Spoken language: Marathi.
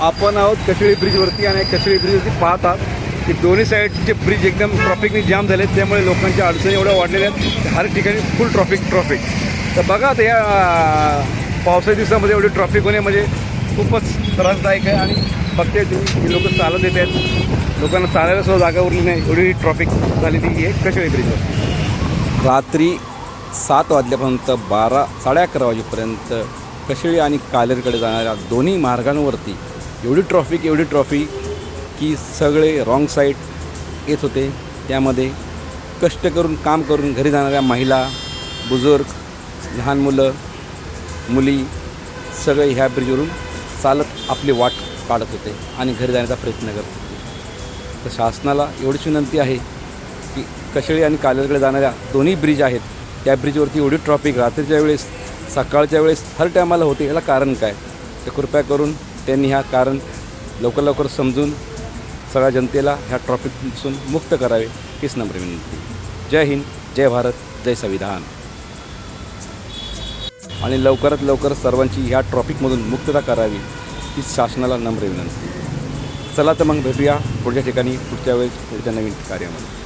आपण आहोत कशेळी ब्रिजवरती आणि कशेळी ब्रिजवरती पाहत आहात की दोन्ही साईडचे ब्रिज एकदम ट्रॉफिकने जाम झाले त्यामुळे लोकांच्या अडचणी एवढ्या वाढलेल्या आहेत. हर ठिकाणी फुल ट्रॉफिक ट्रॉफिक तर बघा आता या पावसाळ्या दिवसामध्ये एवढी ट्रॉफिक होणे म्हणजे खूपच त्रासदायक आहे आणि बघते तुम्ही लोक चालत येत आहेत. लोकांना चालायला सुद्धा जागा उरली नाही. एवढी ट्रॉफिक झालेली आहे कचळी ब्रिजवर रात्री सात वाजल्यापर्यंत बारा साडे अकरा वाजेपर्यंत कशिळी आणि कालेरकडे जाणाऱ्या दोन्ही मार्गांवरती एवढी ट्रॉफिक एवढी ट्रॉफिक की सगळे रॉंग साईड येत होते. त्यामध्ये कष्ट करून काम करून घरी जाणाऱ्या महिला बुजुर्ग लहान मुलं मुली सगळे ह्या ब्रिजवरून चालत आपली वाट काढत होते आणि घरी जाण्याचा प्रयत्न करत होते. तर शासनाला एवढीच विनंती आहे की कशेळी आणि कालेरकडे जाणाऱ्या दोन्ही ब्रिज आहेत त्या ब्रिजवरती एवढी ट्रॉफिक रात्रीच्या वेळेस सकाळच्या वेळेस हर टायमाला होते. याला कारण काय? तर कृपया करून त्यांनी ह्या कारण लवकर लवकर समजून सगळ्या जनतेला ह्या ट्रॉफिकपासून मुक्त करावे हीच नम्र विनंती. जय हिंद जय भारत जय संविधान. आणि लवकरात लवकर सर्वांची ह्या ट्रॉफिकमधून मुक्तता करावी ही शासनाला नम्र विनंती. चला तर मग भेटूया पुढच्या ठिकाणी पुढच्या वेळेस पुढच्या नवीन कार्यामध्ये.